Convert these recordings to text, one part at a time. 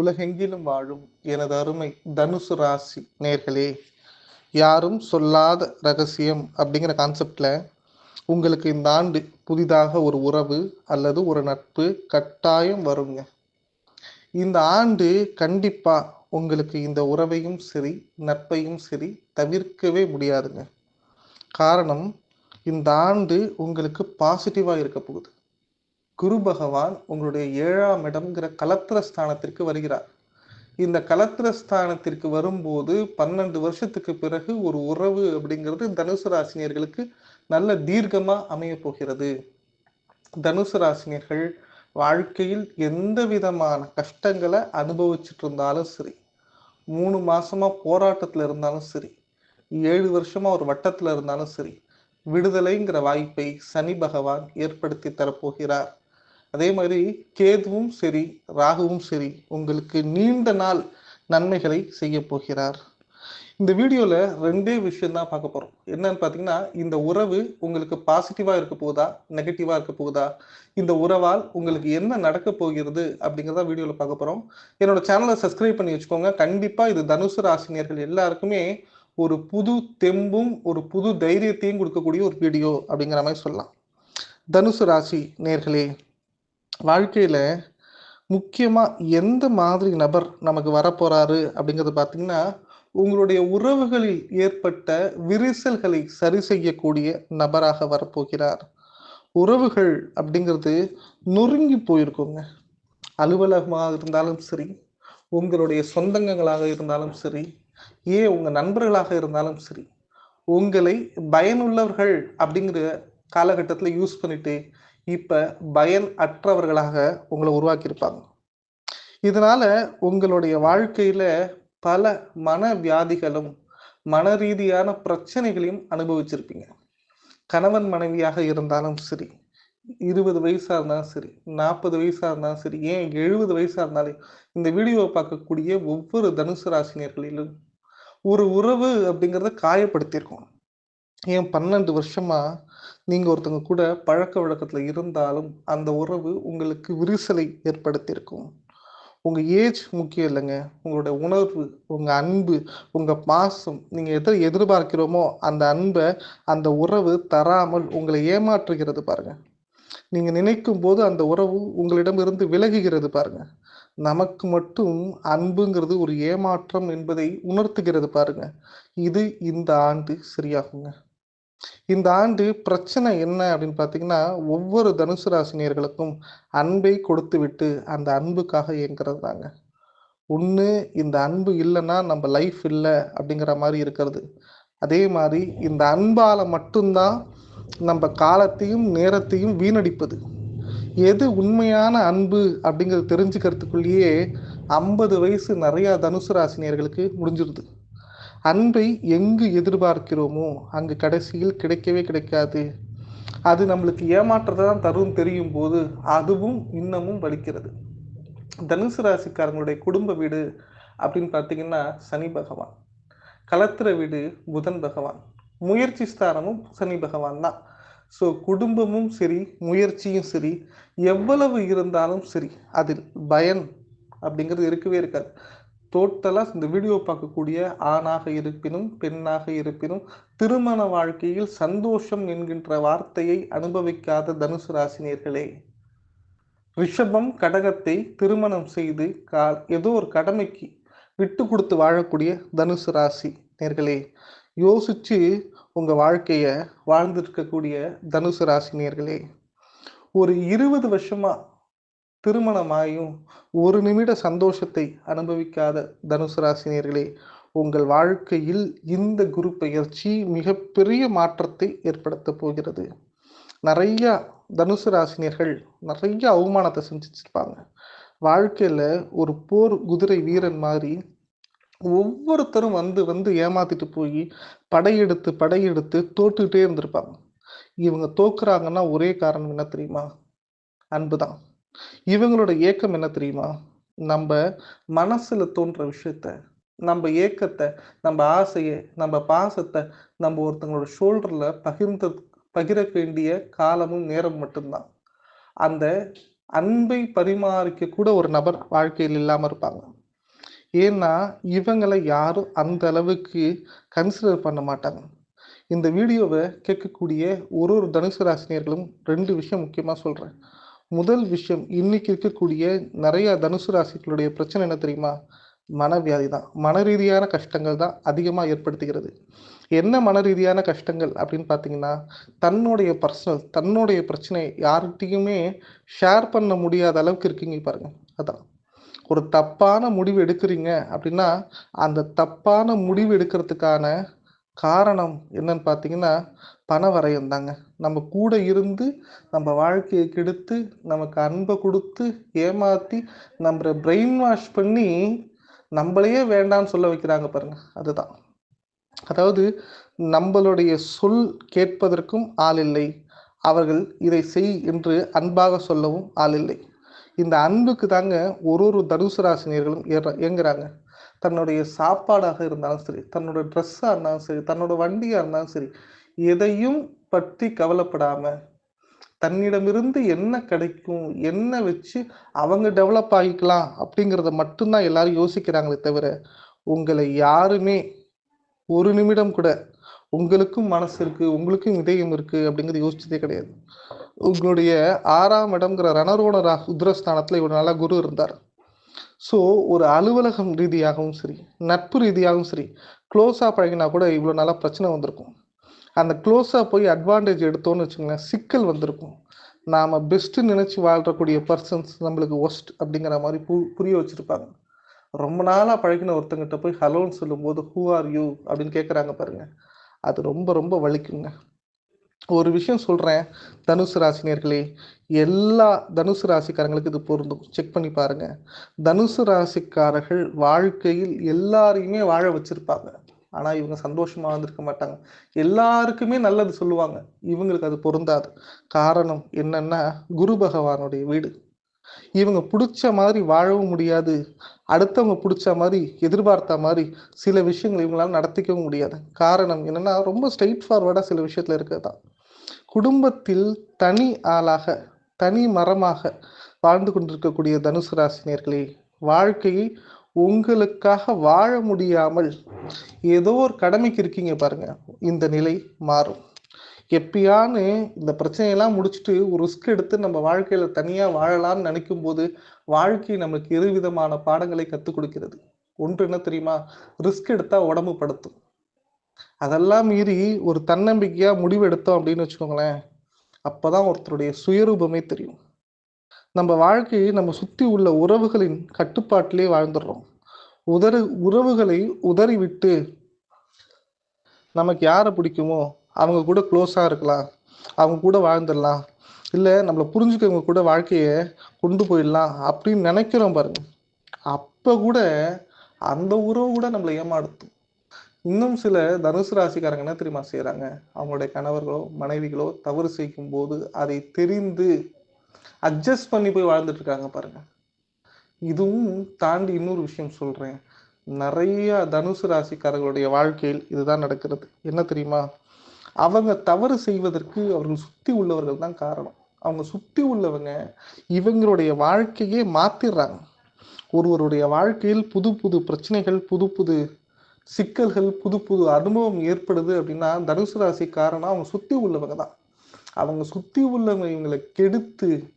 உலகெங்கிலும் வாழும் எனது அருமை தனுசு ராசி நேர்களே யாரும் சொல்லாத ரகசியம் அப்படிங்கிற கான்செப்டில் உங்களுக்கு இந்த ஆண்டு புதிதாக ஒரு உறவு அல்லது ஒரு நட்பு கட்டாயம் வருங்க. இந்த ஆண்டு கண்டிப்பாக உங்களுக்கு இந்த உறவையும் சரி நட்பையும் சரி தவிர்க்கவே முடியாதுங்க. காரணம் இந்த ஆண்டு உங்களுக்கு பாசிட்டிவாக இருக்க போகுது. குரு பகவான் உங்களுடைய ஏழாம் இடம்ங்கிற கலத்திர ஸ்தானத்திற்கு வருகிறார். இந்த கலத்திர ஸ்தானத்திற்கு வரும்போது பன்னெண்டு வருஷத்துக்கு பிறகு ஒரு உறவு அப்படிங்கிறது தனுசு ராசினியர்களுக்கு நல்ல தீர்க்கமா அமைய போகிறது. தனுசு ராசினியர்கள் வாழ்க்கையில் எந்த விதமான கஷ்டங்களை அனுபவிச்சுட்டு இருந்தாலும் சரி மூணு மாசமா போராட்டத்துல இருந்தாலும் சரி ஏழு வருஷமா ஒரு வட்டத்துல இருந்தாலும் சரி விடுதலைங்கிற வாய்ப்பை சனி பகவான் ஏற்படுத்தி தரப்போகிறார். அதே மாதிரி கேதுவும் சரி ராகுவும் சரி உங்களுக்கு நீண்ட நாள் நன்மைகளை செய்ய போகிறார். இந்த வீடியோல ரெண்டே விஷயம் தான் பார்க்க போறோம். என்னன்னு பாத்தீங்கன்னா இந்த உறவு உங்களுக்கு பாசிட்டிவா இருக்க போகுதா? நெகட்டிவா இருக்க போகுதா? இந்த உறவால் உங்களுக்கு என்ன நடக்க போகிறது அப்படிங்கிறத வீடியோல பார்க்க போறோம். என்னோட சேனலை சப்ஸ்கிரைப் பண்ணி வச்சுக்கோங்க. கண்டிப்பா இது தனுசு ராசினியர்கள் எல்லாருக்குமே ஒரு புது தெம்பும் ஒரு புது தைரியத்தையும் கொடுக்கக்கூடிய ஒரு வீடியோ அப்படிங்கிற மாதிரி சொல்லலாம். தனுசு ராசி நேர்களே வாழ்க்கையில் முக்கியமாக எந்த மாதிரி நபர் நமக்கு வரப்போகிறாரு அப்படிங்கிறது பார்த்தீங்கன்னா உங்களுடைய உறவுகளில் ஏற்பட்ட விரிசல்களை சரி செய்யக்கூடிய நபராக வரப்போகிறார். உறவுகள் அப்படிங்கிறது நொறுங்கி போயிருக்குங்க. அலுவலகமாக இருந்தாலும் சரி உங்களுடைய சொந்தங்களாக இருந்தாலும் சரி ஏன் உங்கள் நண்பர்களாக இருந்தாலும் சரி உங்களை பயனுள்ளவர்கள் அப்படிங்கிற காலகட்டத்தில் யூஸ் பண்ணிட்டு இப்போ பயன் அற்றவர்களாக உங்களை உருவாக்கியிருப்பாங்க. இதனால உங்களுடைய வாழ்க்கையில பல மன வியாதிகளும் மன ரீதியான பிரச்சனைகளையும் அனுபவிச்சிருப்பீங்க. கணவன் மனைவியாக இருந்தாலும் சரி இருபது வயசா இருந்தாலும் சரி நாற்பது வயசா இருந்தாலும் சரி ஏன் எழுபது வயசா இருந்தாலும் இந்த வீடியோவை பார்க்கக்கூடிய ஒவ்வொரு தனுசு ராசினியர்களிலும் ஒரு உறவு அப்படிங்கிறத காயப்படுத்தியிருக்கோம். ஏன் பன்னெண்டு வருஷமா நீங்க ஒருத்தவங்க கூட பழக்க வழக்கத்துல இருந்தாலும் அந்த உறவு உங்களுக்கு விரிசலை ஏற்படுத்தியிருக்கும். உங்க ஏஜ் முக்கியம் இல்லைங்க. உங்களோட உணர்வு உங்க அன்பு உங்க பாசம் நீங்க எதை எதிர்பார்க்கிறோமோ அந்த அன்பை அந்த உறவு தராமல் உங்களை ஏமாற்றுகிறது பாருங்க. நீங்க நினைக்கும் போது அந்த உறவு உங்களிடமிருந்து விலகுகிறது பாருங்க. நமக்கு மட்டும் அன்புங்கிறது ஒரு ஏமாற்றம் என்பதை உணர்த்துகிறது பாருங்க. இது இந்த ஆண்டு சரியாகுங்க. இந்த ஆண்டு பிரச்சனை என்ன அப்படின்னு பார்த்தீங்கன்னா ஒவ்வொரு தனுசு ராசினியர்களுக்கும் அன்பை கொடுத்து விட்டு அந்த அன்புக்காக இயங்குறது தாங்க. ஒன்று இந்த அன்பு இல்லைன்னா நம்ம லைஃப் இல்லை அப்படிங்கிற மாதிரி இருக்கிறது. அதே மாதிரி இந்த அன்பால் மட்டும்தான் நம்ம காலத்தையும் நேரத்தையும் வீணடிப்பது. எது உண்மையான அன்பு அப்படிங்கிறது தெரிஞ்சுக்கிறதுக்குள்ளேயே ஐம்பது வயசு நிறையா தனுசு ராசினியர்களுக்கு முடிஞ்சிருது. அன்பை எங்கு எதிர்பார்க்கிறோமோ அங்கு கடைசியில் கிடைக்கவே கிடைக்காது. அது நம்மளுக்கு ஏமாற்றத்தை தான் தரும் தெரியும் போது அதுவும் இன்னமும் வலிக்கிறது. தனுசு ராசிக்காரங்களுடைய குடும்ப வீடு அப்படின்னு பார்த்தீங்கன்னா சனி பகவான். கலத்திர வீடு புதன் பகவான். முயற்சி ஸ்தானமும் சனி பகவான் தான். ஸோ குடும்பமும் சரி முயற்சியும் சரி எவ்வளவு இருந்தாலும் சரி அதில் பயன் அப்படிங்கிறது இருக்கவே இருக்காது. டோட்டலாக இந்த வீடியோ பார்க்கக்கூடிய ஆணாக இருப்பினும் பெண்ணாக இருப்பினும் திருமண வாழ்க்கையில் சந்தோஷம் என்கின்ற வார்த்தையை அனுபவிக்காத தனுசு ராசினியர்களே. ரிஷபம் கடகத்தை திருமணம் செய்து கா ஏதோ ஒரு கடமைக்கு விட்டு கொடுத்து வாழக்கூடிய தனுசு ராசி நேர்களே யோசிச்சு உங்க வாழ்க்கைய வாழ்ந்திருக்கக்கூடிய தனுசு ராசி நேர்களே ஒரு இருபது வருஷமா திருமணமாயும் ஒரு நிமிட சந்தோஷத்தை அனுபவிக்காத தனுசு ராசினியர்களே உங்கள் வாழ்க்கையில் இந்த குரு பெயர்ச்சி மிகப்பெரிய மாற்றத்தை ஏற்படுத்த போகிறது. நிறைய தனுசு ராசினியர்கள் நிறைய அவமானத்தை செஞ்சிச்சிருப்பாங்க வாழ்க்கையில் ஒரு போர் குதிரை வீரன் மாதிரி ஒவ்வொருத்தரும் வந்து வந்து ஏமாத்திட்டு போய் படையெடுத்து படையெடுத்து தோட்டுக்கிட்டே இருந்திருப்பாங்க. இவங்க தோக்குறாங்கன்னா ஒரே காரணம் என்ன தெரியுமா? அன்புதான். இவங்களோட ஏக்கம் என்ன தெரியுமா நம்ம மனசுல தோன்ற விஷயத்த நம்ம ஏக்கத்தை நம்ம ஆசையை நம்ம பாசத்தை நம்ம ஒருத்தங்களோட ஷோல்டர்ல பகிர்ந்த பகிர வேண்டிய காலமும் நேரம் மட்டும்தான் அந்த அன்பை பரிமாறிக்க கூட ஒரு நபர் வாழ்க்கையில் இல்லாம இருப்பாங்க. ஏன்னா, இவங்கள யாரும் அந்த அளவுக்கு கன்சிடர் பண்ண மாட்டாங்க. இந்த வீடியோவை கேட்கக்கூடிய ஒரு ஒரு தனுசு ராசினியர்களும் ரெண்டு விஷயம் முக்கியமா சொல்றேன். முதல் விஷயம், இன்னைக்கு இருக்கக்கூடிய நிறைய தனுசு ராசிகளுடைய பிரச்சனை என்ன தெரியுமா? மனவியாதி தான். மனரீதியான கஷ்டங்கள் தான் அதிகமாக ஏற்படுத்துகிறது. என்ன மனரீதியான கஷ்டங்கள் அப்படின்னு பார்த்தீங்கன்னா, தன்னுடைய பர்சனல் தன்னுடைய பிரச்சனை யார்கிட்டையுமே ஷேர் பண்ண முடியாத அளவுக்கு இருக்கீங்க பாருங்க. அதான். ஒரு தப்பான முடிவு எடுக்கிறீங்க அப்படின்னா, அந்த தப்பான முடிவு எடுக்கிறதுக்கான காரணம் என்னன்னு பார்த்தீங்கன்னா, பண வரையும் தாங்க. நம்ம கூட இருந்து, நம்ம வாழ்க்கையை கெடுத்து, நமக்கு அன்பை கொடுத்து ஏமாத்தி, நம்மளை பிரெயின் வாஷ் பண்ணி, நம்மளையே வேண்டாம்னு சொல்ல வைக்கிறாங்க பாருங்க. அதுதான். அதாவது நம்மளுடைய சொல் கேட்பதற்கும் ஆள் இல்லை. அவர்கள் இதை செய் என்று அன்பாக சொல்லவும் ஆள் இல்லை. இந்த அன்புக்கு தாங்க ஒரு ஒரு தனுசு ராசினியர்களும் ஏற தன்னுடைய சாப்பாடாக இருந்தாலும் சரி, தன்னோட ட்ரெஸ்ஸாக இருந்தாலும் சரி, தன்னோட வண்டியாக இருந்தாலும் சரி, எதையும் பற்றி கவலைப்படாம, தன்னிடமிருந்து என்ன கிடைக்கும்? என்ன வச்சு அவங்க டெவலப் ஆகிக்கலாம் அப்படிங்கிறத மட்டும்தான் எல்லாரும் யோசிக்கிறாங்களே தவிர, உங்களை யாருமே ஒரு நிமிடம் கூட உங்களுக்கும் மனசு இருக்கு, உங்களுக்கும் இதயம் இருக்கு அப்படிங்கிறத யோசிச்சதே கிடையாது. உங்களுடைய ஆறாம் இடம்ங்கிற ரணரோட உத்ரஸ்தானத்துல இவ்வளவு நல்லா குரு இருந்தார். ஸோ, ஒரு அலுவலகம் ரீதியாகவும் சரி, நட்பு ரீதியாகவும் சரி, குளோஸா பழகினா கூட இவ்வளவு நல்லா பிரச்சனை வந்திருக்கும். அந்த க்ளோஸாக போய் அட்வான்டேஜ் எடுத்தோன்னு வச்சுக்கோங்களேன், சிக்கல் வந்திருக்கும். நாம் பெஸ்ட்டு நினச்சி வாழ்கிறக்கூடிய பர்சன்ஸ் நம்மளுக்கு ஒஸ்ட் அப்படிங்கிற மாதிரி பு புரிய வச்சுருப்பாங்க ரொம்ப நாளாக பழகின ஒருத்தங்கிட்ட போய் ஹலோன்னு சொல்லும்போது, "ஹூ ஆர் யூ?" அப்படின்னு கேட்குறாங்க பாருங்கள் அது ரொம்ப ரொம்ப வலிக்குங்க. ஒரு விஷயம் சொல்கிறேன் தனுசு ராசினியர்களே, எல்லா தனுசு ராசிக்காரங்களுக்கு இது பொருந்தும். செக் பண்ணி பாருங்கள் தனுசு ராசிக்காரர்கள் வாழ்க்கையில் எல்லாரையுமே வாழ வச்சுருப்பாங்க ஆனால் இவங்க சந்தோஷமாக இருந்திருக்க மாட்டாங்க. எல்லாருக்குமே நல்லது சொல்லுவாங்க. இவங்களுக்கு அது பொருந்தாது. காரணம் என்னன்னா, குரு பகவானுடைய வீடு. இவங்க பிடிச்ச மாதிரி வாழவும் முடியாது. அடுத்தவங்க பிடிச்ச மாதிரி எதிர்பார்த்த மாதிரி சில விஷயங்கள் இவங்களால நடத்திக்கவும் முடியாது. காரணம் என்னன்னா, ரொம்ப ஸ்ட்ரெயிட் ஃபார்வர்டாக சில விஷயத்துல இருக்கிறது தான். குடும்பத்தில் தனி ஆளாக, தனி மரமாக வாழ்ந்து கொண்டிருக்கக்கூடிய தனுசு ராசினியர்களே, வாழ்க்கையை உங்களுக்காக வாழ முடியாமல், ஏதோ ஒரு கடமைக்கு இருக்கீங்க பாருங்க. இந்த நிலை மாறும். எப்பயான்னு இந்த பிரச்சனையெல்லாம் முடிச்சுட்டு ஒரு ரிஸ்க் எடுத்து நம்ம வாழ்க்கையில தனியா வாழலாம்னு நினைக்கும் போது வாழ்க்கை நமக்கு இரு விதமான பாடங்களை கத்துக் கொடுக்கிறது. ஒன்று என்ன தெரியுமா? ரிஸ்க் எடுத்தா உடம்பு படுத்தும். அதெல்லாம் மீறி ஒரு தன்னம்பிக்கையா முடிவு எடுத்தோம் அப்படின்னு வச்சுக்கோங்களேன், அப்பதான் ஒருத்தருடைய சுயரூபமே தெரியும். நம்ம வாழ்க்கையை நம்ம சுத்தி உள்ள உறவுகளின் கட்டுப்பாட்டிலே வாழ்ந்துடுறோம். உதறு உறவுகளை உதறிவிட்டு நமக்கு யாரை பிடிக்குமோ, அவங்க கூட க்ளோஸாக இருக்கலாம். அவங்க கூட வாழ்ந்துடலாம். இல்லை நம்மளை புரிஞ்சுக்கவங்க கூட வாழ்க்கையை கொண்டு போயிடலாம் அப்படின்னு நினைக்கிறோம் பாருங்க. அப்போ கூட அந்த உறவு கூட நம்மளை ஏமாடுத்தும் இன்னும் சில தனுசு ராசிக்காரங்க என்ன தெரியுமா செய்கிறாங்க அவங்களுடைய கணவர்களோ, மனைவிகளோ தவறு செய்யும்போது அதை தெரிந்து அட்ஜஸ்ட் பண்ணி போய் வாழ்ந்துட்டு இருக்காங்க பாருங்கள் இதுவும் தாண்டி இன்னொரு விஷயம் சொல்கிறேன் நிறைய தனுசு ராசிக்காரர்களுடைய வாழ்க்கையில் இதுதான் நடக்கிறது. என்ன தெரியுமா? அவங்க தவறு செய்வதற்கு அவர்கள் சுற்றி உள்ளவர்கள் தான் காரணம். அவங்க சுற்றி உள்ளவங்க இவங்களுடைய வாழ்க்கையே மாத்திடுறாங்க ஒருவருடைய வாழ்க்கையில் புது புது பிரச்சனைகள், புது புது சிக்கல்கள், புது புது அனுபவம் ஏற்படுது அப்படின்னா, தனுசு காரணம் அவங்க சுற்றி உள்ளவங்க தான். அவங்க சுற்றி உள்ளவங்க இவங்களை கெடுத்து,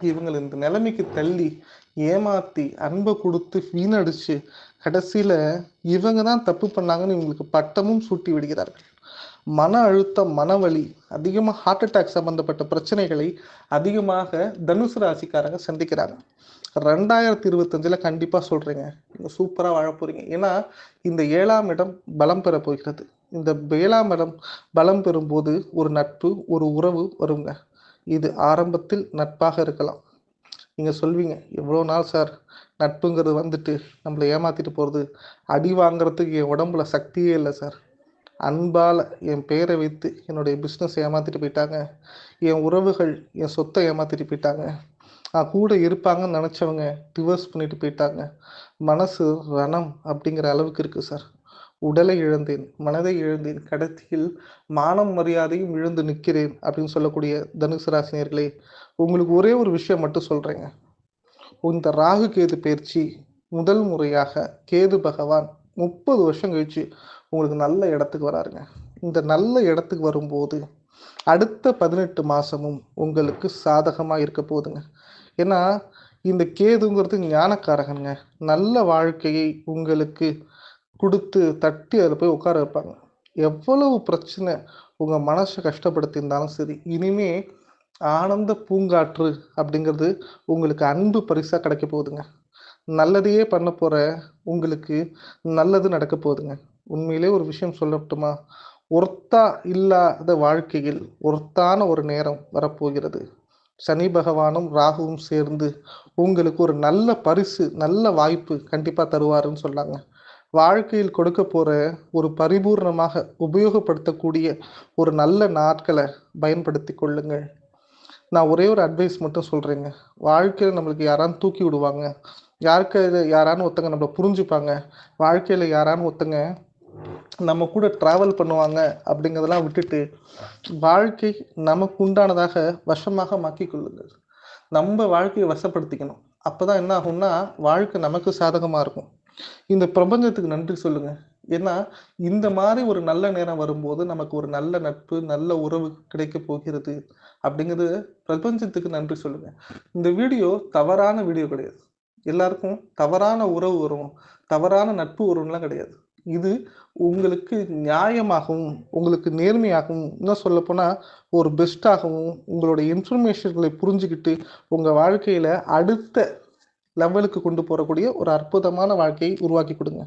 இவங்களை இந்த நிலைமைக்கு தள்ளி, ஏமாத்தி, அன்பை கொடுத்து வீணடிச்சு, கடைசியில இவங்க தான் தப்பு பண்ணாங்கன்னு இவங்களுக்கு பட்டமும் சூட்டி விடுகிறார்கள். மன அழுத்தம், மனவலி, அதிகமாக ஹார்ட் அட்டாக் சம்பந்தப்பட்ட பிரச்சனைகளை அதிகமாக தனுசு ராசிக்காரங்க சந்திக்கிறாங்க. 2025ல கண்டிப்பா சொல்றேங்க. நீங்க சூப்பரா வாழப் போறீங்க. ஏன்னா, இந்த ஏழாம் இடம் பலம் பெற போகிறது. இந்த ஏழாம் இடம் பலம் பெறும்போது ஒரு நட்பு, ஒரு உறவு வருங்க. இது ஆரம்பத்தில் நட்பாக இருக்கலாம். நீங்கள் சொல்வீங்க, "எவ்வளோ நாள் சார் நட்புங்கிறது வந்துட்டு நம்மள ஏமாத்திட்டு போகிறது அடி வாங்குறதுக்கு என் உடம்புல சக்தியே இல்லை சார். அன்பால் என் பெயரை வைத்து என்னுடைய பிஸ்னஸ் ஏமாத்திட்டு போயிட்டாங்க. என் உறவுகள் என் சொத்தை ஏமாத்திட்டு போயிட்டாங்க. நான் கூட இருப்பாங்கன்னு நினச்சவங்க டிவர்ஸ் பண்ணிட்டு போயிட்டாங்க. மனசு ரணம் அப்படிங்கிற அளவுக்கு இருக்குது சார். உடலை இழந்தேன் மனதை இழந்தேன் கடத்தியில் மானம் மரியாதையும் இழந்து நிற்கிறேன் அப்படின்னு சொல்லக்கூடிய தனுசு ராசினியர்களே உங்களுக்கு ஒரே ஒரு விஷயம் மட்டும் சொல்றேங்க. இந்த ராகு கேது பயிற்சி முதல் முறையாக கேது பகவான் முப்பது வருஷம் கழிச்சு உங்களுக்கு நல்ல இடத்துக்கு வராருங்க. இந்த நல்ல இடத்துக்கு வரும்போது அடுத்த பதினெட்டு மாசமும் உங்களுக்கு சாதகமா இருக்க போகுதுங்க. ஏன்னா இந்த கேதுங்கிறது ஞானக்காரகனுங்க. நல்ல வாழ்க்கையை உங்களுக்கு கொடுத்து தட்டி அதில் போய் உட்கார வைப்பாங்க. எவ்வளவு பிரச்சனை உங்கள் மனசை கஷ்டப்படுத்தியிருந்தாலும் சரி இனிமே ஆனந்த பூங்காற்று அப்படிங்கிறது உங்களுக்கு அன்பு பரிசாக கிடைக்க போகுதுங்க. நல்லதையே பண்ண போகிற உங்களுக்கு நல்லது நடக்க போகுதுங்க. உண்மையிலே ஒரு விஷயம் சொல்லட்டுமா? ஒர்த்தா இல்லாத வாழ்க்கையில் ஒர்த்தான ஒரு நேரம் வரப்போகிறது. சனி பகவானும் ராகுவும் சேர்ந்து உங்களுக்கு ஒரு நல்ல பரிசு நல்ல வாய்ப்பு கண்டிப்பாக தருவாருன்னு சொன்னாங்க. வாழ்க்கையில் கொடுக்க போகிற ஒரு பரிபூர்ணமாக உபயோகப்படுத்தக்கூடிய ஒரு நல்ல நாட்களை பயன்படுத்தி கொள்ளுங்கள். நான் ஒரே ஒரு அட்வைஸ் மட்டும் சொல்கிறேங்க வாழ்க்கையில் நம்மளுக்கு யாரான்னு தூக்கி விடுவாங்க. யாருக்கு யாரான்னு ஒருத்தங்க நம்மளை புரிஞ்சுப்பாங்க. வாழ்க்கையில் யாரான்னு ஒருத்தங்க நம்ம கூட ட்ராவல் பண்ணுவாங்க அப்படிங்கிறதெல்லாம் விட்டுட்டு வாழ்க்கை நமக்கு உண்டானதாக வசமாக மாக்கி கொள்ளுங்கள். நம்ம வாழ்க்கையை வசப்படுத்திக்கணும். அப்போ தான் என்ன ஆகும்னா வாழ்க்கை நமக்கு சாதகமாக இருக்கும். இந்த பிரபஞ்சத்துக்கு நன்றி சொல்லுங்க. ஏன்னா இந்த மாதிரி ஒரு நல்ல நேரம் வரும்போது நமக்கு ஒரு நல்ல நட்பு நல்ல உறவு கிடைக்க போகிறது அப்படிங்கிறது பிரபஞ்சத்துக்கு நன்றி சொல்லுங்க. இந்த வீடியோ தவறான வீடியோ கிடையாது. எல்லாருக்கும் தவறான உறவு வரும். தவறான நட்பு வரும்லாம் கிடையாது. இது உங்களுக்கு நியாயமாகவும் உங்களுக்கு நேர்மையாகவும் இன்னும் சொல்ல ஒரு பெஸ்ட்டாகவும் உங்களோட இன்ஃபர்மேஷன்களை புரிஞ்சுக்கிட்டு உங்கள் வாழ்க்கையில் அடுத்த லெவலுக்கு கொண்டு போகக்கூடிய ஒரு அற்புதமான வாழ்க்கையை உருவாக்கி கொடுங்க.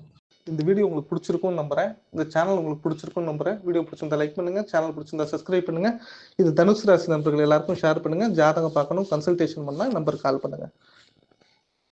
இந்த வீடியோ உங்களுக்கு பிடிச்சிருக்கும்னு நம்புறேன். இந்த சேனல் உங்களுக்கு பிடிச்சிருக்கும்னு நம்புறேன். வீடியோ பிடிச்சிருந்தா லைக் பண்ணுங்க. சேனல் பிடிச்சிருந்தா சப்ஸ்கிரைப் பண்ணுங்க. இது தனுசு ராசி நண்பர்கள் எல்லாருக்கும் ஷேர் பண்ணுங்க. ஜாதகம் பார்க்கணும். கன்சல்டேஷன் பண்ணால் நம்பர் கால் பண்ணுங்க.